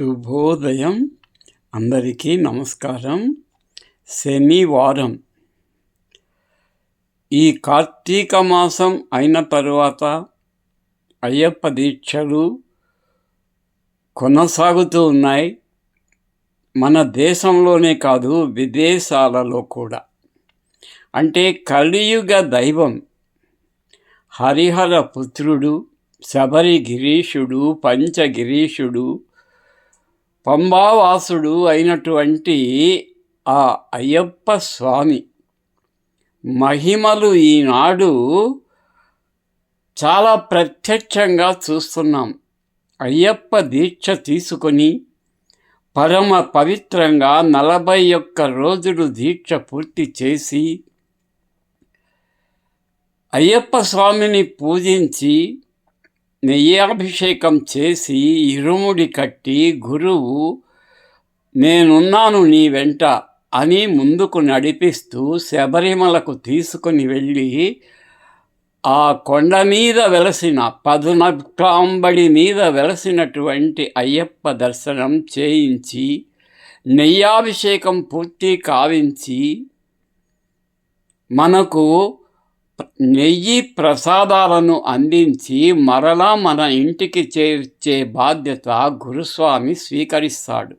శుభోదయం. అందరికీ నమస్కారం. శనివారం. ఈ కార్తీక మాసం అయిన తరువాత అయ్యప్ప దీక్షలు కొనసాగుతూ ఉన్నాయి. మన దేశంలోనే కాదు విదేశాలలో కూడా. అంటే కలియుగ దైవం హరిహర పుత్రుడు శబరి గిరీషుడు పంచగిరీషుడు పంబావాసుడు అయినటువంటి ఆ అయ్యప్ప స్వామి మహిమలు ఈనాడు చాలా ప్రత్యక్షంగా చూస్తున్నాం. అయ్యప్ప దీక్ష తీసుకొని పరమ పవిత్రంగా నలభై ఒక్క రోజులు దీక్ష పూర్తి చేసి అయ్యప్ప స్వామిని పూజించి నెయ్యాభిషేకం చేసి ఇరుముడి కట్టి గురువు నేనున్నాను నీ వెంట అని ముందుకు నడిపిస్తూ శబరిమలకు తీసుకుని వెళ్ళి ఆ కొండ మీద వెలసిన పదునకాంబడి మీద వెలసినటువంటి అయ్యప్ప దర్శనం చేయించి నెయ్యాభిషేకం పూర్తి కావించి మనకు నెయ్యి ప్రసాదాలను అందించి మరలా మన ఇంటికి చేర్చే బాధ్యత గురుస్వామి స్వీకరిస్తాడు.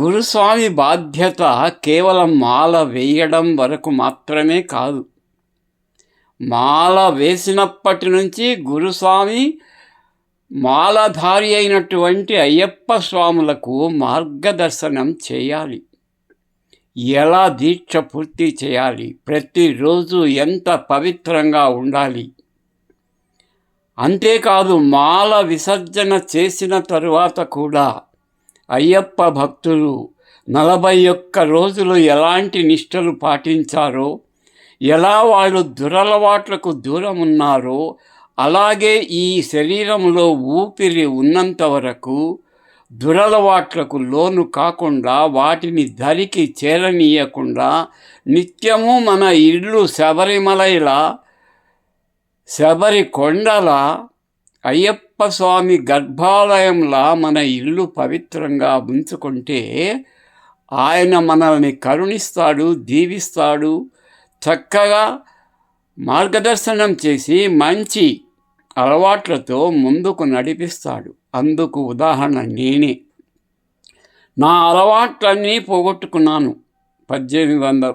గురుస్వామి బాధ్యత కేవలం మాల వేయడం వరకు మాత్రమే కాదు. మాల వేసినప్పటి నుంచి గురుస్వామి మాలధారి అయినటువంటి అయ్యప్ప స్వాములకు మార్గదర్శనం చేయాలి. ఎలా దీక్ష పూర్తి చేయాలి? ప్రతిరోజు ఎంత పవిత్రంగా ఉండాలి? అంతేకాదు మాల విసర్జన చేసిన తరువాత కూడా అయ్యప్ప భక్తులు నలభై ఒక్క రోజులు ఎలాంటి నిష్టలు పాటించారో ఎలా వాళ్ళు దురలవాట్లకు దూరం ఉన్నారో అలాగే ఈ శరీరంలో ఊపిరి ఉన్నంత వరకు దురలవాట్లకు లోను కాకుండా వాటిని ధరికి చేరనీయకుండా నిత్యము మన ఇల్లు శబరిమలైల శబరి కొండల అయ్యప్ప స్వామి గర్భాలయంలా మన ఇల్లు పవిత్రంగా ఉంచుకుంటే ఆయన మనల్ని కరుణిస్తాడు దీవిస్తాడు చక్కగా మార్గదర్శనం చేసి మంచి అలవాట్లతో ముందుకు నడిపిస్తాడు. అందుకు ఉదాహరణ నేనే. నా అలవాట్లన్నీ పోగొట్టుకున్నాను. పద్దెనిమిది వందల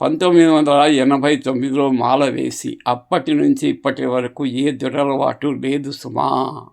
పంతొమ్మిది వందల ఎనభై తొమ్మిదిలో మాల వేసి అప్పటి నుంచి ఇప్పటి వరకు ఏ దురలవాటు లేదు సుమా.